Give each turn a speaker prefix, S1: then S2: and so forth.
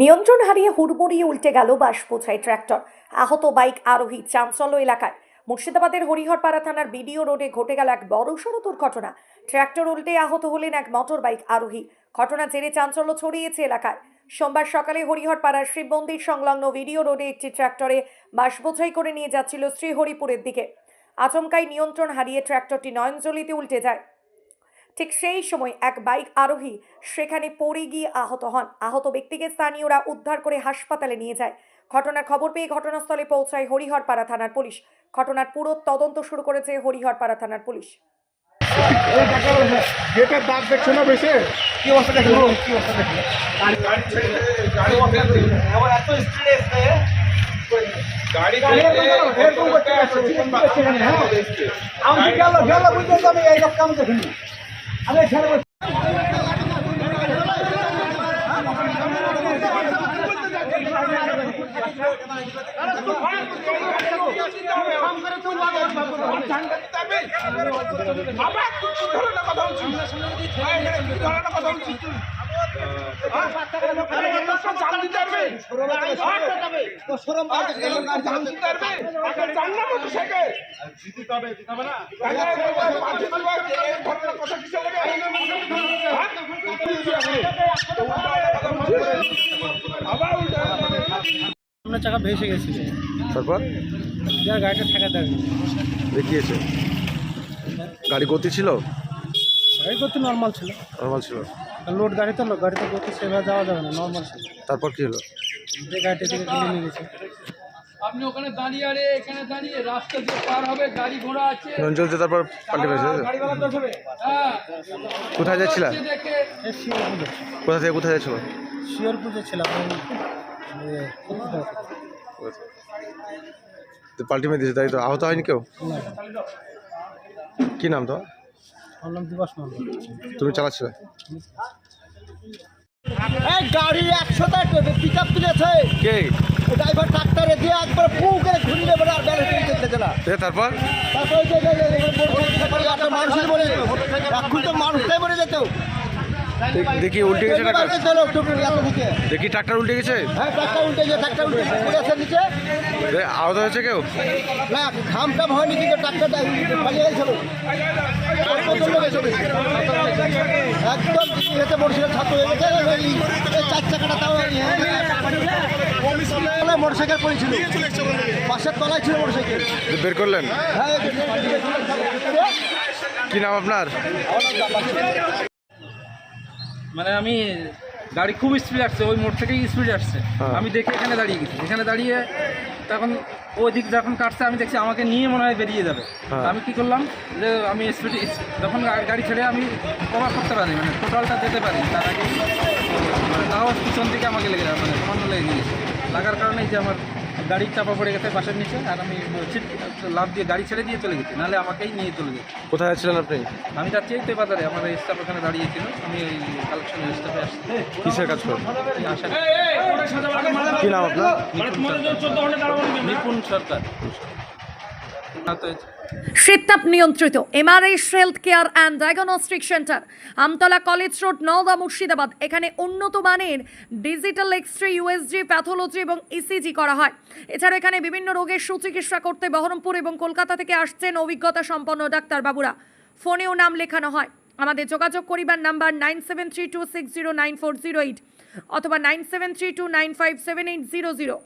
S1: নিয়ন্ত্রণ হারিয়ে হুড়মুড়িয়ে উল্টে গেল বাস বোঝাই ট্র্যাক্টর। আহত বাইক আরোহী চাঞ্চল্য এলাকায়। মুর্শিদাবাদের হরিহরপাড়া থানার বিডিও রোডে ঘটে গেল এক বড়সড় দুর্ঘটনা। ট্র্যাক্টর উল্টে আহত হলেন এক মোটর বাইক আরোহী। ঘটনা জেরে চাঞ্চল্য ছড়িয়েছে এলাকায়। সোমবার সকালে হরিহরপাড়ার শিব মন্দির সংলগ্ন ভিডিও রোডে একটি ট্র্যাক্টরে বাস করে নিয়ে যাচ্ছিল শ্রীহরিপুরের দিকে। আচমকাই নিয়ন্ত্রণ হারিয়ে ট্র্যাক্টরটি নয়নজলিতে উল্টে যায়। ঠিক সেই সময় এক বাইক আরোহী সেখানে পড়ে গিয়ে আহত হন। আহত ব্যক্তিকে স্থানীয়রা উদ্ধার করে হাসপাতালে নিয়ে যায়। ঘটনার খবর পেয়ে ঘটনাস্থলে পৌঁছায় হরিহরপাড়া থানার পুলিশ। ঘটনার পুরো তদন্ত শুরু করেছে হরিহরপাড়া থানার পুলিশ।
S2: গেটের দাগ দেখছ না বেশি? কি অবস্থা দেখল কি অবস্থা দেখল গাড়ি গাড়ি ছেড়ে গাড়ি ওখানে এবার এত স্পিডে এসছে গাড়ি এরকম করতে আছে আমি গেল গেল বুঝতে তো আমি এই কাম দেখিনি আরে ছেড়ে
S3: সামনের চাকা ভেসে গেছিল
S4: তারপর?
S3: গাড়িটা ঠেকা দেয়নি
S4: দেখিয়েছে। গাড়ি গতি ছিল?
S3: গাড়ি করতে নর্মাল ছিল।
S4: নর্মাল ছিল?
S3: লোড গাড়িতে গতি সেভাবে যাওয়া যাবে না নর্মাল ছিল।
S4: তারপর কি হলো?
S3: যে গাড়িটা থেকে কিনে নিয়ে গেছে।
S5: আপনি ওখানে দাঁড়িয়ে আরে এখানে দাঁড়িয়ে রাস্তা দিয়ে পার হবে গাড়ি ঘোড়া আছে।
S4: চলতে তারপর পাল্টে গেছে
S5: হ্যাঁ
S4: কোথায় যাচ্ছিলা? কোথা থেকে কোথায় যাচ্ছিল?
S3: শিওরপুরে?
S4: তো পাল্টি মেয়ে দিয়েছে তাই তো? আহত হয়নি কেউ? কি নাম তো
S3: আমার নাম দিবস মন্ডল
S4: তুমি চালাচ্ছিলে
S2: এই গাড়ি একশোটা পিক আপ তুলেছে
S4: কে
S2: ড্রাইভার ট্রাক্টরে দিয়ে একবার পু করে ঘুরিয়ে বেড়ে আর ব্যালেন্স
S4: তারপর
S2: বলে এখন তো যেত
S4: দেখ- উল্টে গেছে। দেখি ট্রাক্টর। উল্টে গেছে?
S2: হ্যাঁ
S4: আহত হয়েছে কেউ?
S2: না টাম হয়নি কিন্তু ট্রাক্টরটা একদম ছাত্র চার চাকাটা তাও মোটরসাইকেল পড়েছিল। পাশের তলায় ছিল মোটরসাইকেল।
S4: বের করলেন?
S2: হ্যাঁ
S4: কি নাম আপনার?
S5: মানে আমি গাড়ি খুব স্পিড আসছে ওই মোড় থেকেই স্পিড আসছে
S4: হ্যাঁ।
S5: আমি দেখে এখানে দাঁড়িয়ে গেছি এখানে দাঁড়িয়ে তখন ওই দিক যখন কাটছে আমি দেখছি আমাকে নিয়ে মনে হয় বেরিয়ে যাবে
S4: হ্যাঁ।
S5: আমি কি করলাম যে আমি স্পিড যখন গাড়ি ছেড়ে আমি কভার করতে পারি মানে টোটালটা যেতে পারি তার আগে মানে তাও পিছন দিকে আমাকে লেগে যাবে মানে লেগে গিয়েছে লাগার কারণে এই যে আমার গাড়ি চাপা পড়ে গেছে বাসের নিচে আর আমি ছিট লাভ দিয়ে গাড়ি ছেড়ে দিয়ে চলে গেছি নাহলে আমাকেই নিয়ে চলে গেছে
S4: কোথায় যাচ্ছিলেন আপনি
S5: আমি যাচ্ছি এই তো বাজারে আমার স্টাফ ওখানে দাঁড়িয়েছিল আমি ওই কালেকশনের স্টাফে আসছি
S4: কিসের কাজ করেন কি নাম আপনার
S5: নিপুণ সরকার
S1: শীতাপ নিয়ন্ত্রিত MRS health care and diagnostic centre Amtala college road, Nawda Murshidabad. এখানে উন্নত মানের ডিজিটাল এক্সরে ইউএসজি প্যাথোলজি এবং ইসিজি করা হয়। এছাড়া এখানে বিভিন্ন রোগের সুচিকিৎসা করতে বহরমপুর এবং কলকাতা থেকে আসছেন অভিজ্ঞতা সম্পন্ন ডাক্তারবাবুরা ফোনেও নাম লেখানো হয়। আমাদের যোগাযোগ করিবার number nine seven three two six zero nine four zero eight অথবা nine seven three two nine five seven eight zero zero.